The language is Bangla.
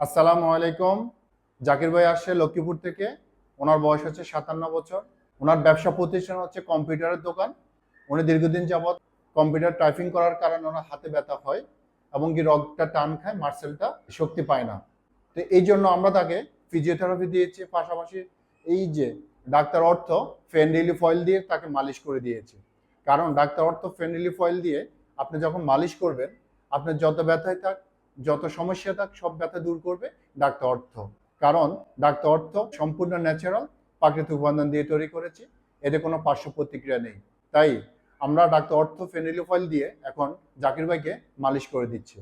আসসালামু আলাইকুম। জাকির ভাই আসছে লক্ষ্মীপুর থেকে। ওনার বয়স হচ্ছে সাতান্ন বছর। ওনার ব্যবসা প্রতিষ্ঠান হচ্ছে কম্পিউটারের দোকান। উনি দীর্ঘদিন যাবৎ কম্পিউটার টাইপিং করার কারণে ওনার হাতে ব্যথা হয় এবং কি রগটা টান খায়, মার্সেলটা শক্তি পায় না। তো এই জন্য আমরা তাকে ফিজিওথেরাপি দিয়েছি। পাশাপাশি এই যে ডাক্তার অর্থ ফেন রিলিফ অয়েল দিয়ে তাকে মালিশ করে দিয়েছে। কারণ ডাক্তার অর্থ ফেন রিলিফ অয়েল দিয়ে আপনি যখন মালিশ করবেন, আপনার যত ব্যথায় থাক যত সমস্যা থাক, সব ব্যথা দূর করবে ডাক্তার অর্থ। কারণ ডাক্তার অর্থ সম্পূর্ণ ন্যাচারাল প্রাকৃতিক উপাদান দিয়ে তৈরি করেছি, এতে কোনো পার্শ্ব প্রতিক্রিয়া নেই। তাই আমরা ডাক্তার অর্থ ফেনিলিফয়েল দিয়ে এখন জাকির ভাইকে মালিশ করে দিচ্ছি।